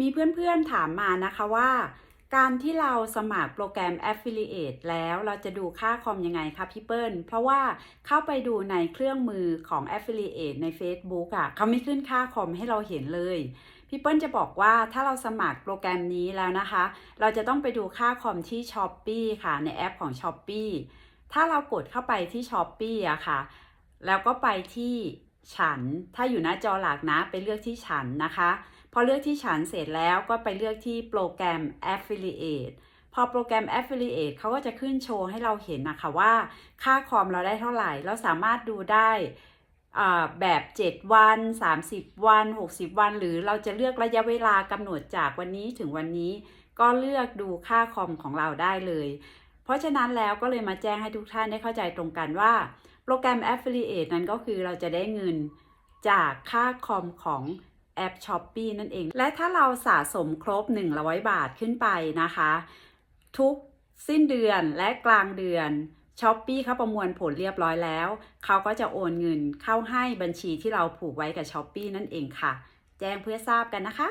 มีเพื่อนๆถามมานะคะว่า การที่เราสมัครโปรแกรม Affiliate แล้วเราจะดูค่าคอมยังไงคะพี่เปิ้ล เพราะว่าเข้าไปดูในเครื่องมือของ Affiliate ใน Facebook อะ่ะเขาไม่ขึ้นค่าคอมให้เราเห็นเลยพี่เปิ้ลจะบอกว่าถ้าเราสมัครโปรแกรมนี้แล้วนะคะ เราจะต้องไปดูค่าคอมที่ s h อ p e e ค่ะในแอปของ s h อ p e e ถ้าเรากดเข้าไปที่ s h อ p e e อะค่ะ แล้วก็ไปที่ ฉัน ถ้าอยู่หน้าจอหลักนะไปเลือกที่ฉันนะคะ พอเลือกที่ฉันเสร็จแล้วก็ไปเลือกที่โปรแกรม Affiliate พอโปรแกรม Affiliate เขาก็จะขึ้นโชว์ให้เราเห็นนะคะว่าค่าคอมเราได้เท่าไหร่ เราสามารถดูได้แบบ 7 วัน 30 วัน 60 วัน หรือเราจะเลือกระยะเวลากำหนดจากวันนี้ถึงวันนี้ ก็เลือกดูค่าคอมของเราได้เลย เพราะฉะนั้นแล้วก็เลยมาแจ้งให้ทุกท่านได้เข้าใจตรงกันว่า โปรแกรม Affiliate นั้นก็คือเราจะได้เงินจากค่าคอมของแอป s h อ p e e นั่นเอง และถ้าเราสะสมครบ 100 บาทขึ้นไปนะคะ ทุกสิ้นเดือนและกลางเดือน s h อ p e e เขาประมวลผลเรียบร้อยแล้ว เขาก็จะโอนเงินเข้าให้บัญชีที่เราผูกไว้กับ s h อ p e e นั่นเองค่ะ แจ้งเพื่อทราบกันนะคะ